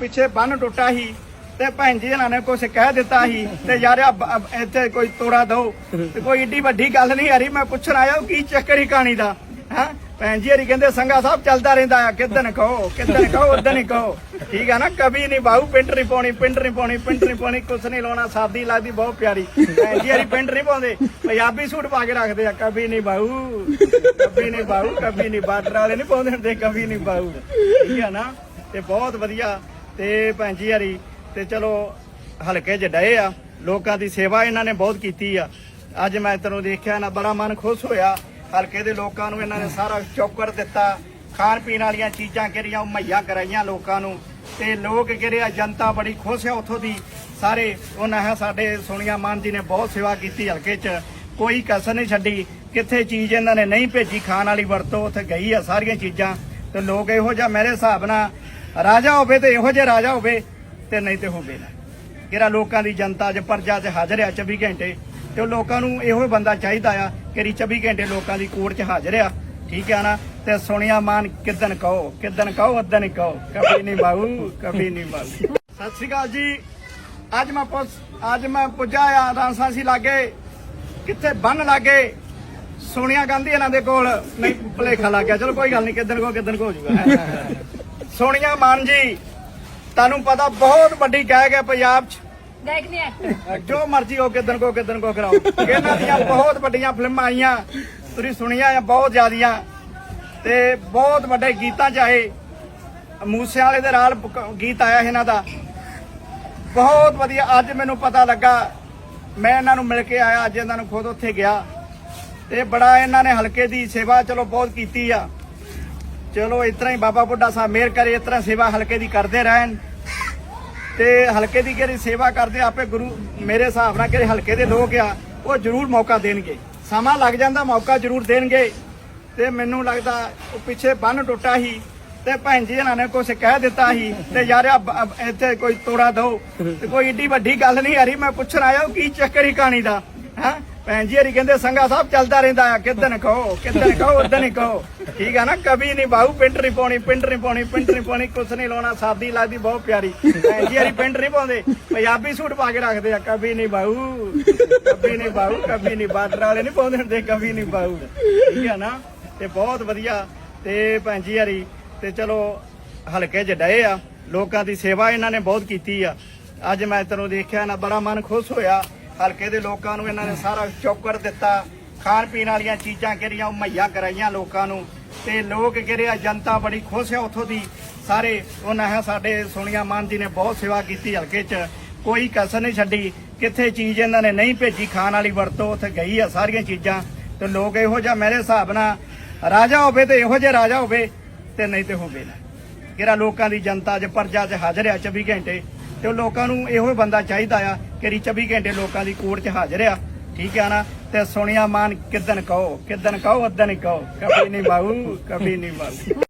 ਪਿੱਛੇ ਬੰਨ ਟੁੱਟਾ ਸੀ ਤੇ ਭੈਣ ਜੀ ਇਹਨਾਂ ਨੇ ਕੁਝ ਕਹਿ ਦਿੱਤਾ ਸੀ ਤੇ ਯਾਰ ਆ ਇੱਥੇ ਕੋਈ ਤੋੜਾ ਦੋ। ਤੇ ਕੋਈ ਏਡੀ ਵੱਡੀ ਗੱਲ ਨਹੀਂ ਹਰੀ, ਮੈਂ ਪੁੱਛਣ ਆਇਆ ਉਹ ਕੀ ਚੱਕਰ ਹੀ ਕਹਾਣੀ ਦਾ? ਹੈਂ? ਭੈਣ ਜੀ ਹਰੀ ਕਹਿੰਦੇ ਸੰਗਾ ਸਾਹਿਬ ਚੱਲਦਾ ਰਹਿੰਦਾ ਆ ਕਿਦਨ ਕਹੋ ਕਿਦਨ ਕਹੋ ਉਦਨ ਹੀ ਕਹੋ। ਠੀਕ ਆ ਨਾ ਕਬੀ ਨਹੀਂ ਬਾਹੂ ਪਿੰਡ ਨਹੀਂ ਪਾਉਣੀ, ਪਿੰਡ ਨਹੀਂ ਪਾਉਣੀ, ਪਿੰਡ ਨਹੀਂ ਪਾਉਣੀ, ਕੁਛ ਨਹੀਂ ਲਾਉਣਾ, ਸਾਦੀ ਲੱਗਦੀ ਬਹੁਤ ਪਿਆਰੀ। ਭੈਣ ਜੀ ਹਰੀ, ਪਿੰਡ ਨਹੀਂ ਪਾਉਂਦੇ, ਪੰਜਾਬੀ ਸੂਟ ਪਾ ਕੇ ਰੱਖਦੇ ਆ ਕਬੀ ਨਹੀਂ ਬਾਹੂ ਕਬੀ ਨਹੀਂ ਬਾਹੂ ਕਵੀ ਨਹੀਂ ਬਾਰਡਰ ਵਾਲੇ ਨਹੀਂ ਪਾਉਂਦੇ ਹੁੰਦੇ ਕਬੀ ਨਹੀਂ ਬਾਹੂ ਠੀਕ ਆ ਨਾ, ਤੇ ਬਹੁਤ ਵਧੀਆ। ਤੇ ਭੈਣ ਜੀ ਹਰੀ, ਤੇ ਚਲੋ ਹਲਕੇ ਚ ਡਏ ਆ। ਲੋਕਾਂ ਦੀ ਸੇਵਾ ਇਹਨਾਂ ਨੇ ਬਹੁਤ ਕੀਤੀ ਆ। ਅੱਜ ਮੈਂ ਤੈਨੂੰ ਦੇਖਿਆ ਨਾ, ਬੜਾ ਮਨ ਖੁਸ਼ ਹੋਇਆ। ਹਲਕੇ ਦੇ ਲੋਕਾਂ ਨੂੰ ਇਹਨਾਂ ਨੇ ਸਾਰਾ ਚੌਕਰ ਦਿੱਤਾ। ਖਾਣ ਪੀਣ ਵਾਲੀਆਂ ਚੀਜ਼ਾਂ ਕਿਹੜੀਆਂ ਮੁਹੱਈਆ ਕਰਾਈਆਂ ਲੋਕਾਂ ਨੂੰ। ਤੇ ਲੋਕ ਕਿਹੜੇ ਆ, ਜਨਤਾ ਬੜੀ ਖੁਸ਼ ਆ ਉੱਥੋਂ ਦੀ। ਸਾਰੇ ਉਹਨਾਂ ਹੈ, ਸਾਡੇ ਸੋਨੀਆ ਮਾਨ ਜੀ ਨੇ ਬਹੁਤ ਸੇਵਾ ਕੀਤੀ ਹਲਕੇ 'ਚ। ਕੋਈ ਕਸਰ ਨਹੀਂ ਛੱਡੀ। ਕਿੱਥੇ ਚੀਜ਼ ਇਹਨਾਂ ਨੇ ਨਹੀਂ ਭੇਜੀ, ਖਾਣ ਵਾਲੀ ਵਰਤੋਂ ਉੱਥੇ ਗਈ ਆ ਸਾਰੀਆਂ ਚੀਜ਼ਾਂ। ਤੇ ਲੋਕ ਇਹੋ ਜਿਹਾ ਮੇਰੇ ਹਿਸਾਬ ਨਾਲ ਰਾਜਾ ਹੋਵੇ ਤੇ ਇਹੋ ਜਿਹਾ ਰਾਜਾ ਹੋਵੇ ਤੇ ਨਹੀਂ ਤੇ ਹੋਵੇ ਨਾ। ਜਿਹੜਾ ਲੋਕਾਂ ਦੀ ਜਨਤਾ 'ਚ ਪਰਜਾ 'ਚ ਹਾਜ਼ਰ ਆ 24 ਘੰਟੇ, ਤੇ ਲੋਕਾਂ ਨੂੰ ਇਹੋ ਬੰਦਾ ਚਾਹੀਦਾ ਆ ਕਿ 24 ਘੰਟੇ ਲੋਕਾਂ ਦੀ ਕੋਰਟ 'ਚ ਹਾਜ਼ਰ ਆ। ਠੀਕ ਆ ਨਾ? ਤੇ ਸੋਨੀਆ ਮਾਨ ਕਿਦਨ ਕਹੋ? ਕਿਦਨ ਕਹੋ ਉਦਨ ਕਹੋ। ਕभी ਨਹੀਂ ਬਾਹੂ ਕभी ਨਹੀਂ ਬਾਹੂ ਸਤਿ ਸ਼੍ਰੀ ਅਕਾਲ ਜੀ। ਅੱਜ ਮੈਂ ਪੁੱਛ- ਅੱਜ ਮੈਂ ਪੁੱਜਾ ਆ ਰਾਂਸਾਸੀ ਲਾਗੇ। ਕਿੱਥੇ ਬੰਨ ਲਾਗੇ? ਸੋਨੀਆ ਗਾਂਧੀ ਇਹਨਾਂ ਦੇ ਕੋਲ। ਨਹੀਂ, ਭੁਲੇਖਾ ਲੱਗ ਗਿਆ। ਚਲੋ ਕੋਈ ਗੱਲ ਨਹੀਂ ਕਿਦਨ ਕੋ ਕਿਦਨ ਕੋ ਹੋ ਜਾਊਗਾ ਸੋਨੀਆ ਮਾਨ ਜੀ ਤੁਹਾਨੂੰ ਪਤਾ ਬਹੁਤ ਵੱਡੀ ਗਾਇਕ ਹੈ ਪੰਜਾਬ 'ਚ। ਗਾਇਕ ਨੇ ਐਕਟਰ ਜੋ ਮਰਜ਼ੀ ਹੋ ਕਿਦਨ ਕੋ ਕਿਦਨ ਕੋ ਕਰਾਓ। ਇਹਨਾਂ ਦੀਆਂ ਬਹੁਤ ਵੱਡੀਆਂ ਫਿਲਮਾਂ ਆਈਆਂ ਤੁਸੀਂ ਸੁਣੀਆਂ ਆ ਬਹੁਤ ਜ਼ਿਆਦੀਆਂ। ਤੇ ਬਹੁਤ ਵੱਡੇ ਗੀਤਾਂ ਚ ਆਏ। ਮੂਸੇ ਵਾਲੇ ਦੇ ਨਾਲ ਗੀਤ ਆਇਆ ਇਹਨਾਂ ਦਾ। ਬਹੁਤ ਵਧੀਆ। ਅੱਜ ਮੈਨੂੰ ਪਤਾ ਲੱਗਾ ਮੈਂ ਇਹਨਾਂ ਨੂੰ ਮਿਲ ਕੇ ਆਇਆ ਅੱਜ ਇਹਨਾਂ ਨੂੰ ਖੁਦ ਉੱਥੇ ਗਿਆ। ਤੇ ਬੜਾ ਇਹਨਾਂ ਨੇ ਹਲਕੇ ਦੀ ਸੇਵਾ ਚਲੋ ਬਹੁਤ ਕੀਤੀ ਆ। ਚਲੋ ਇਸ ਤਰ੍ਹਾਂ ਹੀ ਬਾਬਾ ਬੁੱਢਾ ਸਾਹਿਬ ਮਿਹਰ ਕਰੇ ਇਸ ਤਰ੍ਹਾਂ ਸੇਵਾ ਹਲਕੇ ਦੀ ਕਰਦੇ ਰਹਿਣ। ਤੇ ਹਲਕੇ ਦੀ ਕਿਹੜੀ ਸੇਵਾ ਕਰਦੇ, ਆਪੇ ਗੁਰੂ ਮੇਰੇ ਹਿਸਾਬ ਨਾਲ ਕਿਹੜੇ ਹਲਕੇ ਦੇ ਲੋਕ ਆ, ਉਹ ਜ਼ਰੂਰ ਮੌਕਾ ਦੇਣਗੇ। ਸਮਾਂ ਲੱਗ ਜਾਂਦਾ, ਮੌਕਾ ਜ਼ਰੂਰ ਦੇਣਗੇ। ਤੇ ਮੈਨੂੰ ਲੱਗਦਾ, ਉਹ ਪਿੱਛੇ ਬੰਨ ਟੁੱਟਾ ਸੀ, ਤੇ ਭੈਣ ਜੀ ਇਹਨਾਂ ਨੇ ਕੁਝ ਕਹਿ ਦਿੱਤਾ ਸੀ, ਤੇ ਯਾਰ ਆ ਇੱਥੇ ਕੋਈ ਤੋੜਾ ਦੋ ਕੋਈ ਏਡੀ ਵੱਡੀ ਗੱਲ ਨਹੀਂ, ਹਰੀ, ਮੈਂ ਪੁੱਛਣ ਆਇਆ, ਉਹ ਕੀ ਚੱਕਰ ਹੀ ਕਹਾਣੀ ਦਾ, ਹਾਂ? ਭੈਣ ਜੀ ਹਰੀ ਕਹਿੰਦੇ ਸੰਗਾ ਸਾਹਿਬ ਚੱਲਦਾ ਰਹਿੰਦਾ ਆ ਕਿਦਨ ਕਹੋ ਕਿਦਨ ਕਹੋ ਉਦਨ ਹੀ ਕਹੋ। ਠੀਕ ਆ ਨਾ, ਕਵੀ ਨਹੀਂ ਬਾਹੂ, ਪਿੰਡ ਨਹੀਂ ਪਾਉਣੀ, ਪਿੰਡ ਨਹੀਂ ਪਾਉਣੀ, ਪਿੰਡ ਨਹੀਂ ਪਾਉਣੀ, ਕੁਛ ਨਹੀਂ ਲਾਉਣਾ, ਸਾਦੀ ਲੱਗਦੀ ਬਹੁਤ ਪਿਆਰੀ। ਭੈਣ ਜੀ ਹਰੀ ਪਿੰਡ ਨਹੀਂ ਪਾਉਂਦੇ, ਪੰਜਾਬੀ ਸੂਟ ਪਾ ਕੇ ਰੱਖਦੇ ਆ, ਕਵੀ ਨਹੀਂ ਬਾਹੂ, ਕਵੀ ਨਹੀਂ ਬਾਹੂ, ਕਵੀ ਨਹੀਂ ਬਾਰਡਰ ਵਾਲੇ ਨਹੀਂ ਪਾਉਂਦੇ ਹੁੰਦੇ, ਕਵੀ ਨਹੀਂ ਬਾਹੂ। ਠੀਕ ਆ ਨਾ, ਤੇ ਬਹੁਤ ਵਧੀਆ, ਤੇ ਭੈਣ ਜੀ ਹਰੀ, ਤੇ ਚਲੋ ਹਲਕੇ ਜੱਡੇ ਆ, ਲੋਕਾਂ ਦੀ ਸੇਵਾ ਇਹਨਾਂ ਨੇ ਬਹੁਤ ਕੀਤੀ ਆ। ਅੱਜ ਮੈਂ ਤੈਨੂੰ ਦੇਖਿਆ ਨਾ, ਬੜਾ ਮਨ ਖੁਸ਼ ਹੋਇਆ। ਹਲਕੇ ਦੇ ਲੋਕਾਂ ਨੂੰ ਇਹਨਾਂ ਨੇ ਸਾਰਾ ਚੌਕਰ ਦਿੱਤਾ। ਖਾਣ ਪੀਣ ਵਾਲੀਆਂ ਚੀਜ਼ਾਂ ਕਿਹੜੀਆਂ, ਉਹ ਮੁਹੱਈਆ ਕਰਾਈਆਂ ਲੋਕਾਂ ਨੂੰ। ਤੇ ਲੋਕ ਕਿਹੜੇ ਜਨਤਾ ਬੜੀ ਖੁਸ਼ ਆ ਉੱਥੋਂ ਦੀ। ਸਾਰੇ ਉਹਨਾਂ ਹੈ, ਸਾਡੇ ਸੋਨੀਆ ਮਾਨ ਜੀ ਨੇ ਬਹੁਤ ਸੇਵਾ ਕੀਤੀ ਹਲਕੇ 'ਚ। ਕੋਈ ਕਸਰ ਨਹੀਂ ਛੱਡੀ। ਕਿੱਥੇ ਚੀਜ਼ ਇਹਨਾਂ ਨੇ ਨਹੀਂ ਭੇਜੀ, ਖਾਣ ਵਾਲੀ ਵਰਤੋਂ ਉੱਥੇ ਗਈ ਆ ਸਾਰੀਆਂ ਚੀਜ਼ਾਂ। ਤੇ ਲੋਕ ਇਹੋ ਜਿਹਾ ਮੇਰੇ ਹਿਸਾਬ ਨਾਲ, ਰਾਜਾ ਹੋਵੇ ਤੇ ਇਹੋ ਜਿਹਾ ਰਾਜਾ ਹੋਵੇ ਤੇ ਨਹੀਂ ਤੇ ਹੋਵੇ ਨਾ। ਜਿਹੜਾ ਲੋਕਾਂ ਦੀ ਜਨਤਾ 'ਚ ਪਰਜਾ 'ਚ ਹਾਜ਼ਰ ਆ 24 ਘੰਟੇ। ਤੇ ਉਹ ਲੋਕਾਂ ਨੂੰ ਇਹੋ ਬੰਦਾ ਚਾਹੀਦਾ ਆ ਕਿ 24 ਘੰਟੇ ਲੋਕਾਂ ਦੀ ਕੋਰਟ 'ਚ ਹਾਜ਼ਰ ਆ। ਠੀਕ ਆ ਨਾ? ਤੇ ਸੁਣਿਆ ਮਾਨ ਕਿਦਨ ਕਹੋ? ਕਿਦਨ ਕਹੋ? ਉਦਨ ਕਹੋ। ਕभी ਨਹੀਂ ਬਾਹੂ ਕभी ਨਹੀਂ ਬਾਹੂ